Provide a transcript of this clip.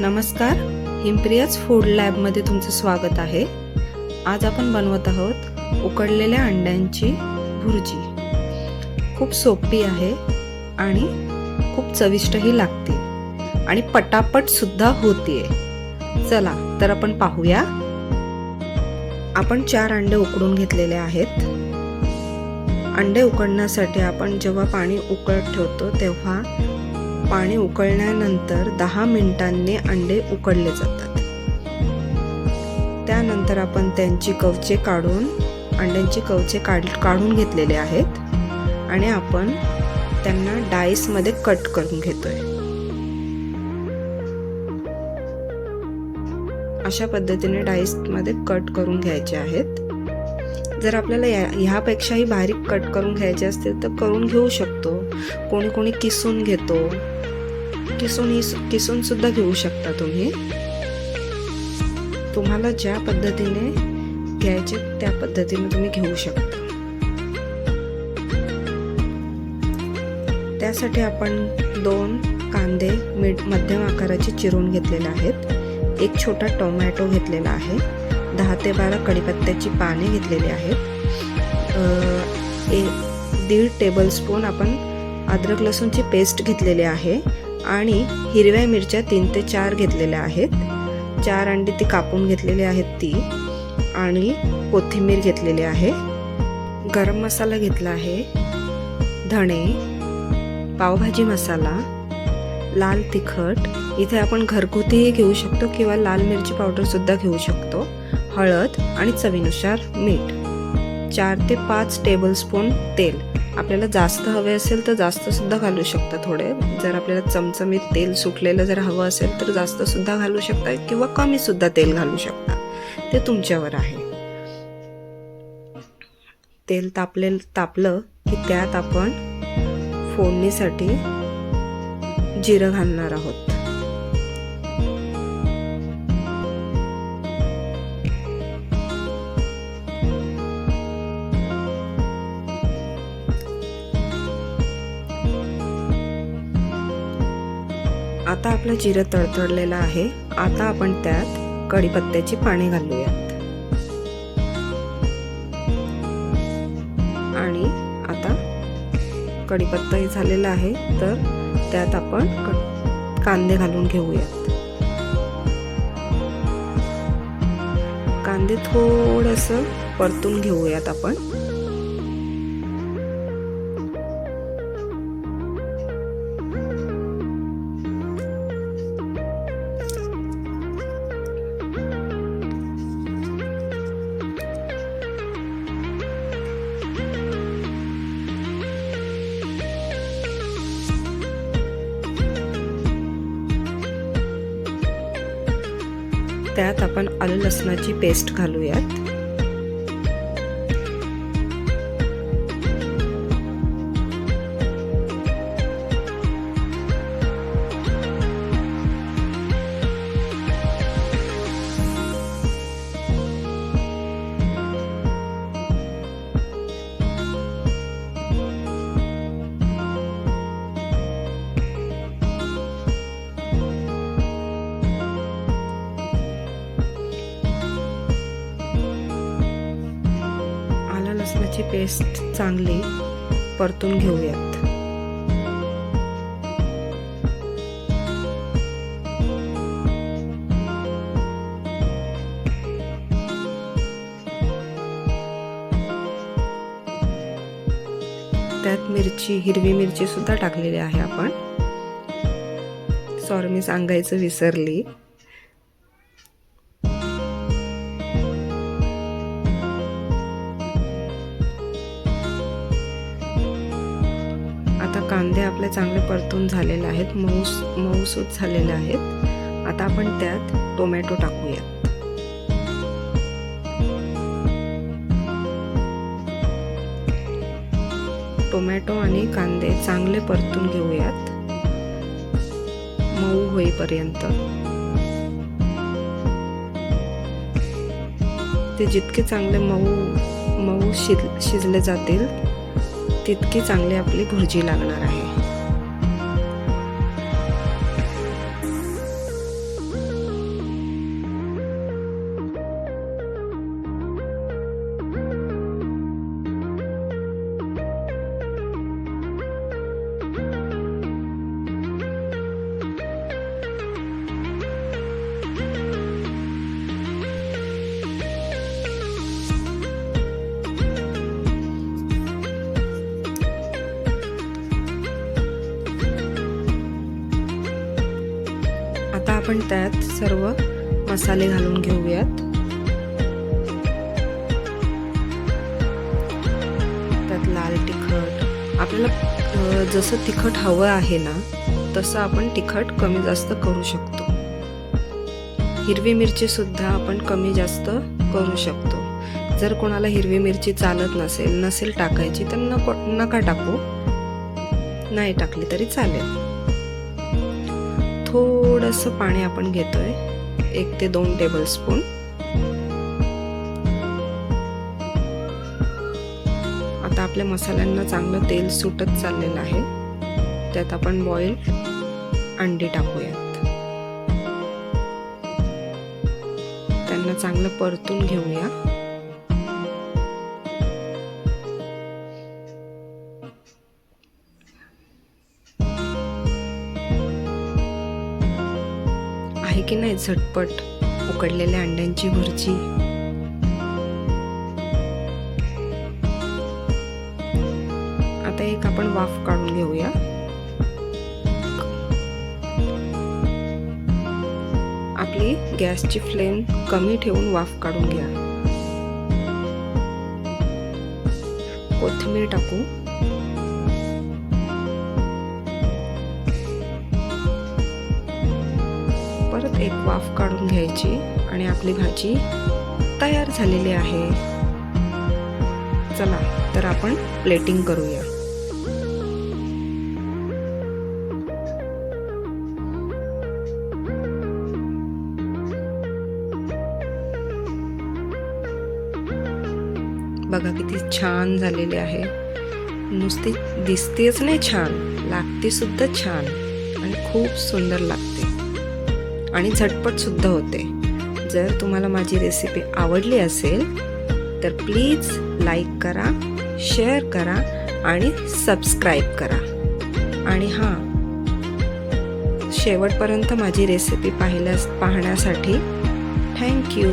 नमस्कार. हिमप्रियाज फूड लॅबमध्ये तुमचं स्वागत आहे. आज आपण बनवत आहोत उकडलेल्या अंड्यांची भुर्जी. खूप सोपी आहे आणि खूप चविष्टही लागते आणि पटापटसुद्धा होते चला तर आपण पाहूया. आपण चार अंडे उकडून घेतलेले आहेत. अंडे उकडण्यासाठी आपण जेव्हा पाणी उकळत ठेवतो तेव्हा पाणी उकळल्यानंतर दहा मिनिटांनी अंडे उकडले जातात. त्यानंतर आपण त्यांची कवचे काढून अंड्यांची कवचे काढ काढून घेतलेले आहेत आणि आपण त्यांना डाईसमध्ये कट करून घेतोय. अशा पद्धतीने डाईसमध्ये कट करून घ्यायचे आहेत. जर आपल्याला या ह्यापेक्षाही बारीक कट करून घ्यायचे असतील तर करून घेऊ शकतो. कोणी कोणी किसून घेतो. किसून ही किसून सुद्धा घेऊ शकता तुम्ही. तुम्हाला ज्या पद्धतीने घ्यायचे त्या पद्धतीने तुम्ही घेऊ शकता. त्यासाठी आपण दोन कांदे मीठ मध्यम आकाराचे चिरून घेतलेले आहेत. एक छोटा टोमॅटो घेतलेला आहे. दहा ते बारा कढीपत्त्याची पाने घेतलेली आहेत. एक दीड टेबलस्पून आपण अद्रक लसूणची पेस्ट घेतलेली आहे आणि हिरव्या मिरच्या तीन ते चार घेतलेल्या आहेत. चार अंडी ती कापून घेतलेली आहेत ती आणि कोथिंबीर घेतलेली आहे. गरम मसाला घेतला आहे. धणे पावभाजी मसाला लाल तिखट. इथे आपण घरगुतीही घेऊ शकतो किंवा लाल मिरची पावडरसुद्धा घेऊ शकतो. हळद आणि चवीनुसार मीठ. चार ते पाच टेबलस्पून तेल. आपल्याला जास्त हवे असेल तर जास्तसुद्धा घालू शकता थोडे. जर आपल्याला चमचमीत तेल सुटलेलं जर हवं असेल तर जास्तसुद्धा घालू शकता किंवा कमीसुद्धा तेल घालू शकता. ते तुमच्यावर आहे. तेल तापले तापलं की त्यात आपण फोडणीसाठी जिरं घालणार आहोत. आता आपलं जिरं तडतडलेलं आहे. आता आपण त्यात कढीपत्त्याची पाने घालूयात. आणि आता कढीपत्ताही झालेला आहे तर त्यात आपण कांदे घालून घेऊयात. कांदे थोडस परतून घेऊयात आपण. त्यात आपण आलं लसणाची पेस्ट घालूयात. पेस्ट चांगली परतून घेऊयात. त्यात मिरची हिरवी मिरची सुद्धा टाकलेली आहे आपण. सॉरी मी सांगायचं विसरली. कांदे आपले चांगले परतून झालेले आहेत मऊस मऊसूत झालेले आहेत. आता आपण त्यात टोमॅटो टाकूया. टोमॅटो आणि कांदे चांगले परतून घेऊयात. मऊ होईपर्यंत. ते जितके चांगले मऊ मऊ शिज शिजले जातील तितकी चांगली आपली भुर्जी लागणार आहे. आपण त्यात सर्व मसाले घालून घेऊयात. त्यात लाल तिखट. आपल्याला जसं तिखट हवं आहे ना तसं आपण तिखट कमी जास्त करू शकतो. हिरवी मिरची सुद्धा आपण कमी जास्त करू शकतो. जर कोणाला हिरवी मिरची चालत नसेल नसेल टाकायची तर नको नका टाकू. नाही टाकली तरी चालेल. थोडंसं पाणी आपण घेतोय. एक ते दोन टेबल स्पून आता आपल्या मसाल्यांना चांगलं तेल सुटत चाललेलं आहे. त्यात आपण बॉईल अंडी टाकूयात. त्यांना चांगलं परतून घेऊया. आहे की नाही झटपट उकडलेल्या अंड्यांची भुर्जी? आता एक आपण वाफ काढून घेऊया. आपली गॅसची फ्लेम कमी ठेवून वाफ काढून घ्या. कोथिंबीर टाकू. एक वाफ काढून घ्यायची आणि आपली भाजी तयार झालेली आहे. चला तर आपण प्लेटिंग करूया. बघा किती छान झालेली आहे. नुसती दिसतेच नाही छान लागते सुद्धा छान आणि खूप सुंदर लागते. आणि झटपटसुद्धा होते. जर तुम्हाला माझी रेसिपी आवडली असेल तर प्लीज लाईक करा शेअर करा आणि सबस्क्राईब करा. आणि हां शेवटपर्यंत माझी रेसिपी पाहिल्यास पाहण्यासाठी थँक्यू